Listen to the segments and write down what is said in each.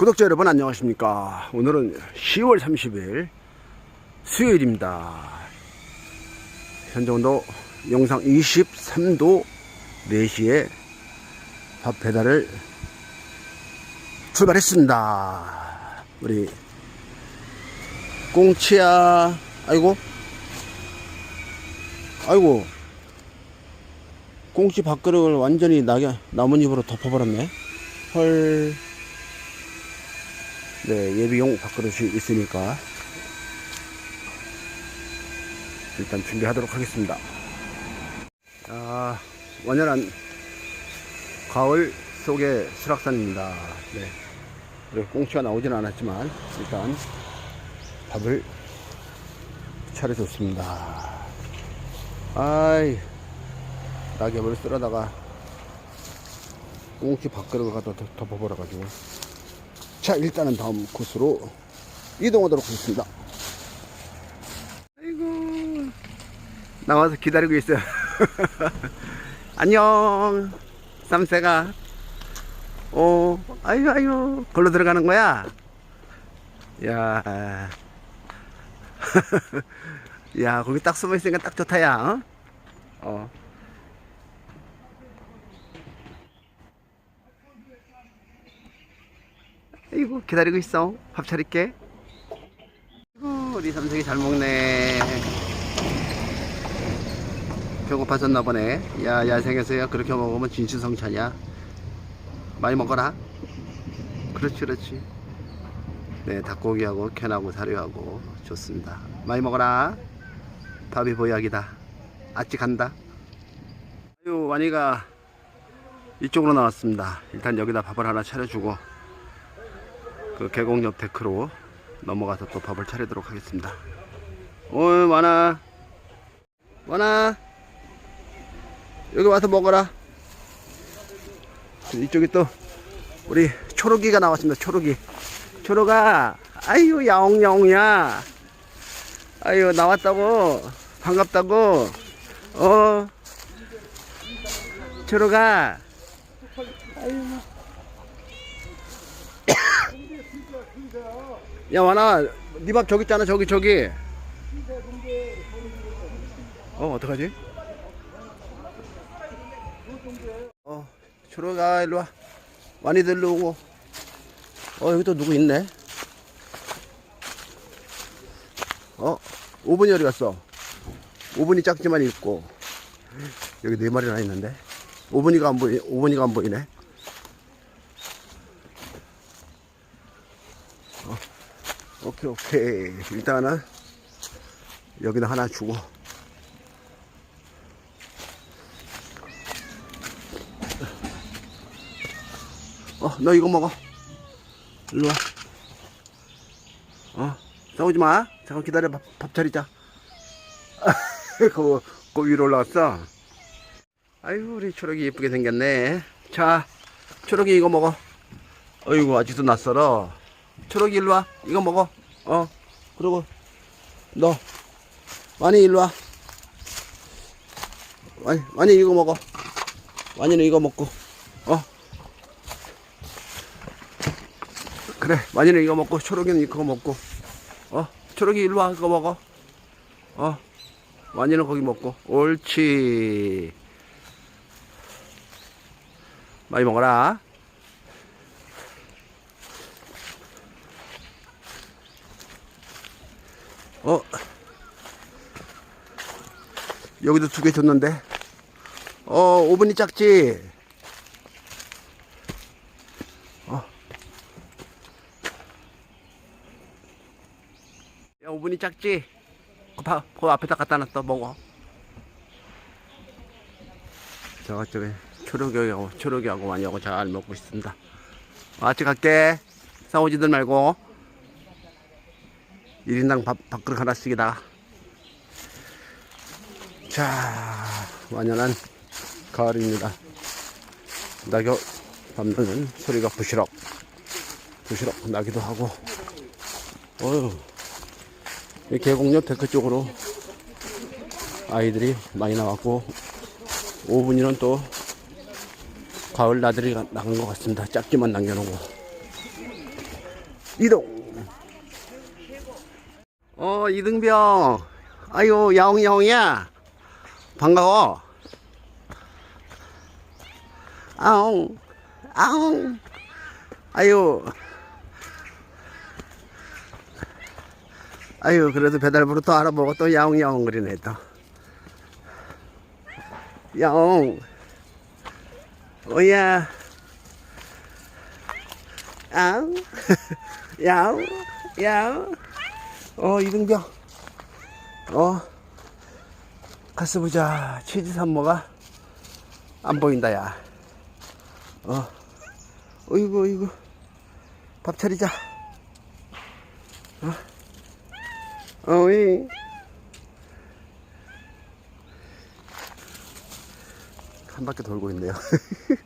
구독자 여러분 안녕하십니까? 오늘은 10월 30일 수요일입니다. 현재 온도 영상 23도 4시에 밥 배달을 출발했습니다. 우리 꽁치야 아이고. 아이고. 꽁치 밥그릇을 완전히 나, 나뭇잎으로 덮어버렸네. 헐 네, 예비용 밥그릇이 있으니까 일단 준비하도록 하겠습니다. 아, 완연한 가을 속의 수락산입니다. 네. 그리고 꽁치가 나오진 않았지만 일단 밥을 차려줬습니다. 아이, 낙엽을 쓸어다가 꽁치 밥그릇을 갖다 덮- 덮어버려가지고 자 일단은 다음 코스로 이동하도록 하겠습니다. 아이고. 나와서 기다리고 있어요. 안녕. 쌈새가. 어 아유 아유. 걸로 들어가는 거야? 야. 야, 거기 딱 숨어 있으니까 딱 좋다, 야. 어? 어. 이고 기다리고 있어. 밥 차릴게. 아이고 우리 삼성이 잘 먹네. 배고파졌나 보네. 야 야생에서야 그렇게 먹으면 진수성찬이야. 많이 먹어라. 그렇지 그렇지. 네 닭고기하고 캔하고 사료하고 좋습니다. 많이 먹어라. 밥이 보약이다. 아찌 간다. 아유 완이가 이쪽으로 나왔습니다. 일단 여기다 밥을 하나 차려주고 그 계곡 옆 데크로 넘어가서 또 밥을 차리도록 하겠습니다. 오, 많아. 많아. 여기 와서 먹어라. 이쪽에 또 우리 초록이가 나왔습니다. 초록이. 초록아, 아유, 야옹야옹이야. 아유, 나왔다고. 반갑다고. 어. 초록아. 야 와나 네 밥 저기 있잖아 저기 저기. 어 어떡하지? 어 초록아 일로와. 많이들 일로 오고. 어 여기 또 누구 있네? 어 5분이 어디 갔어? 5분이 작지만 있고. 여기 네 마리나 있는데. 5분이가 안 보이 5분이가 안 보이네 오케이 오케이. 일단은 여기다 하나 주고. 어 너 이거 먹어. 일로 와 어 싸우지 마. 잠깐 기다려. 밥, 밥 차리자. 그, 그 위로 올라왔어. 아이고 우리 초록이 예쁘게 생겼네. 자 초록이 이거 먹어. 어이구 아직도 낯설어. 초록이 일로 와. 이거 먹어. 어. 그리고 너 많이 일로 와. 많이 많이 이거 먹어. 많이는 이거 먹고. 어. 그래. 많이는 이거 먹고 초록이는 이거 먹고. 어. 초록이 일로 와. 그거 먹어. 어. 많이는 거기 먹고. 옳지. 많이 먹어라. 여기도 두 개 줬는데. 어 오븐이 작지? 어. 야 오븐이 작지? 그, 바, 그 앞에다 갖다 놨어 먹어. 저쪽에 초록이하고 초록이하고 많이하고 잘 먹고 있습니다. 아직 갈게. 싸우지들 말고. 1인당 밥, 밥그릇 하나씩이다. 자, 완연한 가을입니다. 낙엽 밟는 소리가 부시럭, 부시럭 나기도 하고, 어휴, 이 계곡역 데크 쪽으로 아이들이 많이 나왔고, 5분이는 또 가을 나들이 가- 나간 것 같습니다. 짝지만 남겨놓고. 이동. 어, 이등병. 아유, 야옹, 야옹이야. 반가워. 아옹, 아옹. 아유. 아유, 그래도 배달부로 또 알아보고 또 야옹, 야옹 그리네, 또. 야옹. 오야. 아우. 야옹, 야옹. 어, 이등병. 어. 가스 보자. 치즈 산모가 안 보인다, 야. 어. 어이구, 어이구. 밥 차리자. 어. 어이. 한 바퀴 돌고 있네요.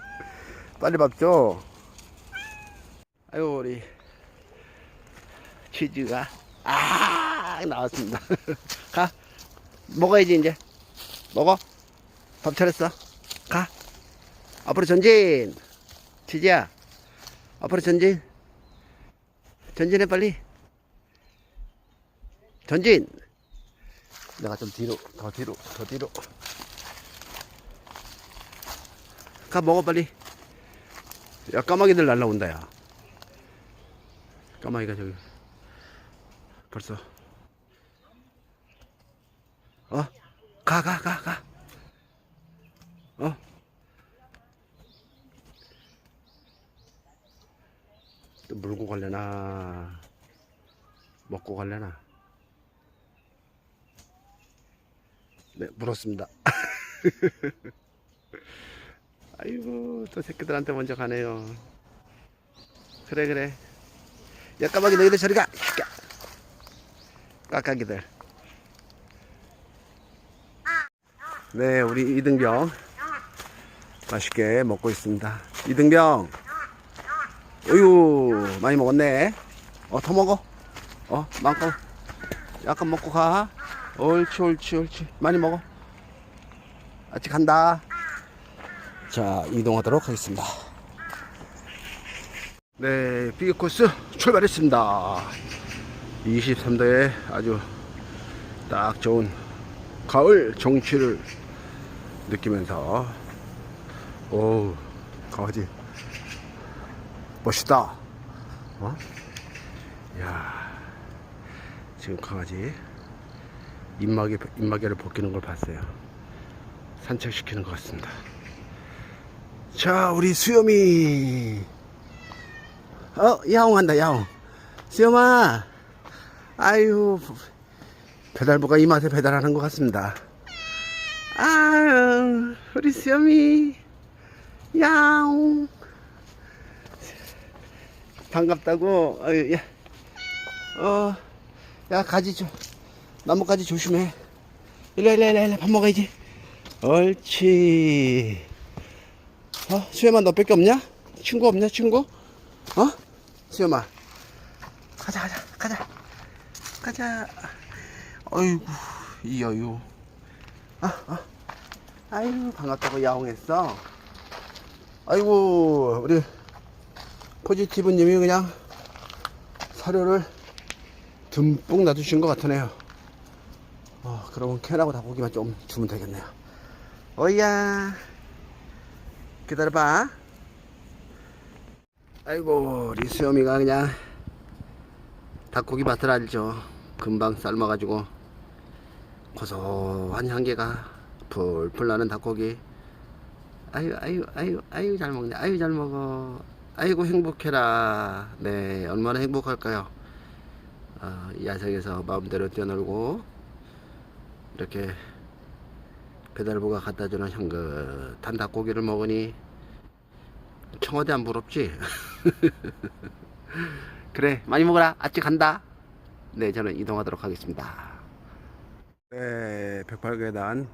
빨리 밥 줘. 아유, 우리 치즈가 아 나왔습니다. 가 먹어야지 이제 먹어. 밥 차렸어. 가. 앞으로 전진. 치즈야. 앞으로 전진. 전진해 빨리. 전진. 내가 좀 뒤로 더 뒤로 더 뒤로. 가 먹어 빨리. 야 까마귀들 날라온다 야. 까마귀가 저기 벌써 어? 가 가 가 가, 어? 또 물고 갈려나? 먹고 갈려나? 네 물었습니다. 아이고 또 새끼들한테 먼저 가네요. 그래 그래. 야 까마귀 너희들 저리 가! 까- 까까기들 네 우리 이등병 맛있게 먹고 있습니다. 이등병. 어유 많이 먹었네. 어 더 먹어. 어 마음껏 약간 먹고 가. 옳지 옳지 옳지. 많이 먹어. 아직 간다. 자 이동하도록 하겠습니다. 네 비기 코스 출발했습니다. 23도에 아주 딱 좋은 가을 정취를 느끼면서. 오 강아지. 멋있다. 어? 야 지금 강아지 입마개 입마개를 벗기는 걸 봤어요. 산책시키는 것 같습니다. 자 우리 수염이 어 야옹한다 야옹. 수염아 아유 배달부가 이 맛에 배달하는 것 같습니다 아유 우리 수염이 야옹 반갑다고 아유 야 어, 야, 가지 좀, 나뭇가지 조심해. 일로, 일로, 일로, 일로, 밥 먹어야지. 옳지. 어, 수염아, 너 뺄게 없냐? 친구 없냐, 친구? 어? 수염아. 가자, 가자, 가자. 가자. 어이구, 이 여유. 아, 아. 아유, 반갑다고 야옹했어. 아이고, 우리 포지티브 님이 그냥 사료를 듬뿍 놔주신 것 같으네요. 어, 그러면 캔하고 닭고기만 좀 주면 되겠네요. 어이야. 기다려봐. 아이고, 우리 수염이가 그냥 닭고기 맛을 알죠. 금방 삶아가지고 고소한 향기가 풀풀 나는 닭고기. 아유, 아유, 아유, 아유, 잘 먹네. 아유, 잘 먹어. 아이고, 행복해라. 네, 얼마나 행복할까요? 어, 야생에서 마음대로 뛰어놀고 이렇게 배달부가 갖다주는 향긋한 닭고기를 먹으니 청와대 안 부럽지? 그래 많이 먹어라 아직 간다 네 저는 이동하도록 하겠습니다 네 108계단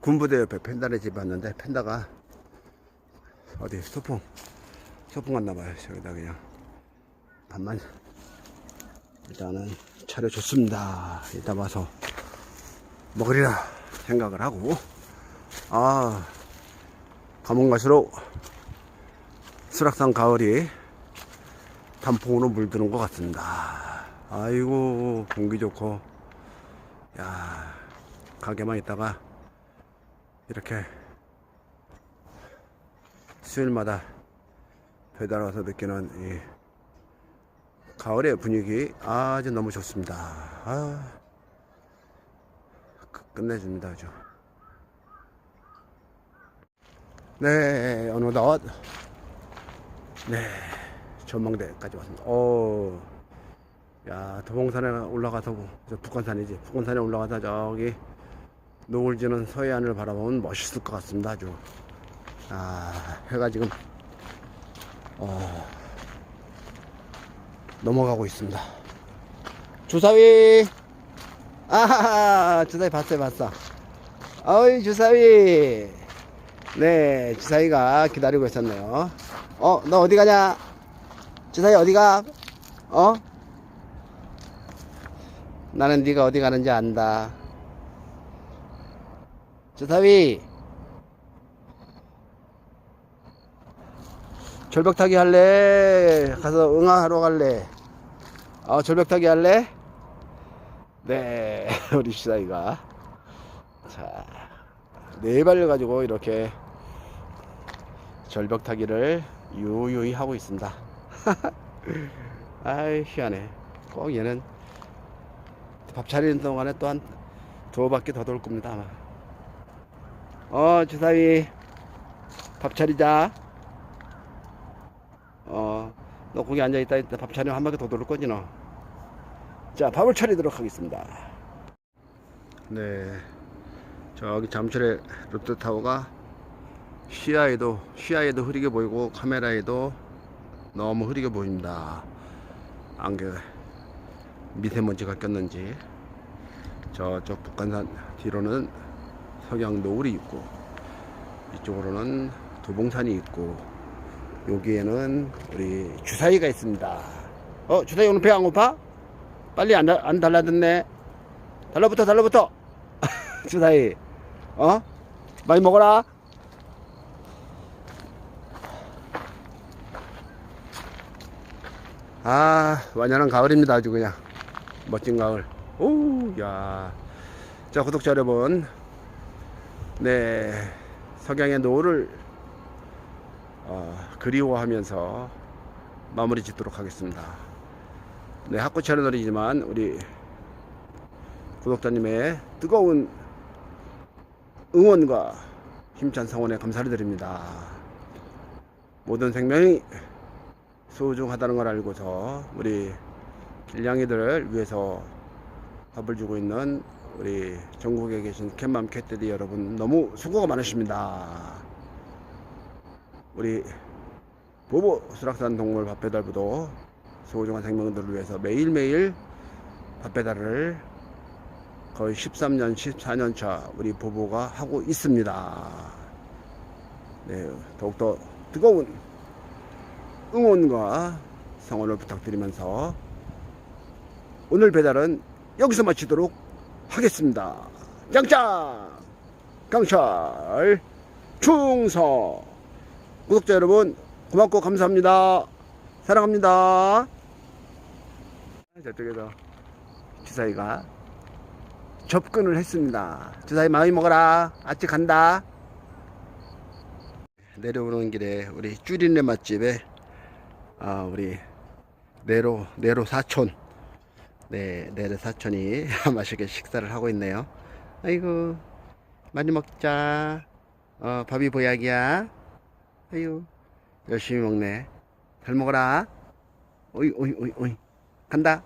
군부대 옆에 펜다네 집 왔는데 펜다가 어디 소풍 소풍 갔나봐요 저기다 그냥 밥만 일단은 차려줬습니다. 이따 와서 먹으리라 생각을 하고, 아, 가면 갈수록 수락산 가을이 단풍으로 물드는 것 같습니다. 아이고 공기 좋고 야 가게만 있다가 이렇게 수요일마다 배달 와서 느끼는 이 가을의 분위기 아주 너무 좋습니다. 아, 끝- 끝내줍니다 아주. 네 어느덧 네 전망대까지 왔습니다. 오, 야 도봉산에 올라가서 저 북한산이지 북한산에 올라가서 저기 노을 지는 서해안을 바라보면 멋있을 것 같습니다 아주. 아 해가 지금 어, 넘어가고 있습니다. 주사위 아하하 주사위 봤어요 봤어. 어이 주사위 네 주사위가 기다리고 있었네요. 어너 어디 가냐? 주사위 어디 가? 어? 나는 네가 어디 가는지 안다. 주사위 절벽 타기 할래? 가서 응아하러 갈래? 어, 절벽 타기 할래? 네, 우리 시사이가. 자, 네 발을 가지고 이렇게 절벽 타기를 유유히 하고 있습니다. 아이, 희한해. 꼭 얘는 밥 차리는 동안에 또 한 두 바퀴 더 돌 겁니다, 아마. 어, 주사위. 밥 차리자. 어, 너 거기 앉아있다 있다 밥 차리면 한 바퀴 더 돌을 거지 너. 자, 밥을 차리도록 하겠습니다. 네. 저기 잠실의 롯데타워가 시야에도, 시야에도 흐리게 보이고 카메라에도 너무 흐리게 보입니다. 안개, 미세먼지가 꼈는지. 저쪽 북한산 뒤로는 석양 노을이 있고, 이쪽으로는 도봉산이 있고, 여기에는 우리 주사위가 있습니다. 어, 주사위 오늘 배 안 고파? 빨리 안, 달- 안 달라듣네. 달라붙어, 달라붙어. 주사위. 어? 많이 먹어라. 아, 완연한 가을입니다. 아주 그냥. 멋진 가을. 오, 야. 자, 구독자 여러분. 네. 석양의 노을을 어, 그리워하면서 마무리 짓도록 하겠습니다. 네, 학구 채널이지만 우리 구독자님의 뜨거운 응원과 힘찬 성원에 감사를 드립니다. 모든 생명이 소중하다는 걸 알고서 우리 길냥이들을 위해서 밥을 주고 있는 우리 전국에 계신 캣맘 캣데디 여러분 너무 수고가 많으십니다. 우리 보보 수락산 동물 밥 배달부도 소중한 생명들을 위해서 매일매일 밥 배달을 거의 13년, 14년 차 우리 보보가 하고 있습니다. 네, 더욱더 뜨거운 응원과 성원을 부탁드리면서 오늘 배달은 여기서 마치도록 하겠습니다. 짱짱! 강철 충성! 구독자 여러분 고맙고 감사합니다. 사랑합니다. 저쪽에서 주사위가 접근을 했습니다. 주사위 많이 먹어라. 아직 간다. 내려오는 길에 우리 쭈리네 맛집에 아 우리 내로 내로 사촌 네 내로 사촌이 맛있게 식사를 하고 있네요. 아이고 많이 먹자. 어 밥이 보약이야. 아유 열심히 먹네 잘 먹어라 오이 오이 오이 오이 간다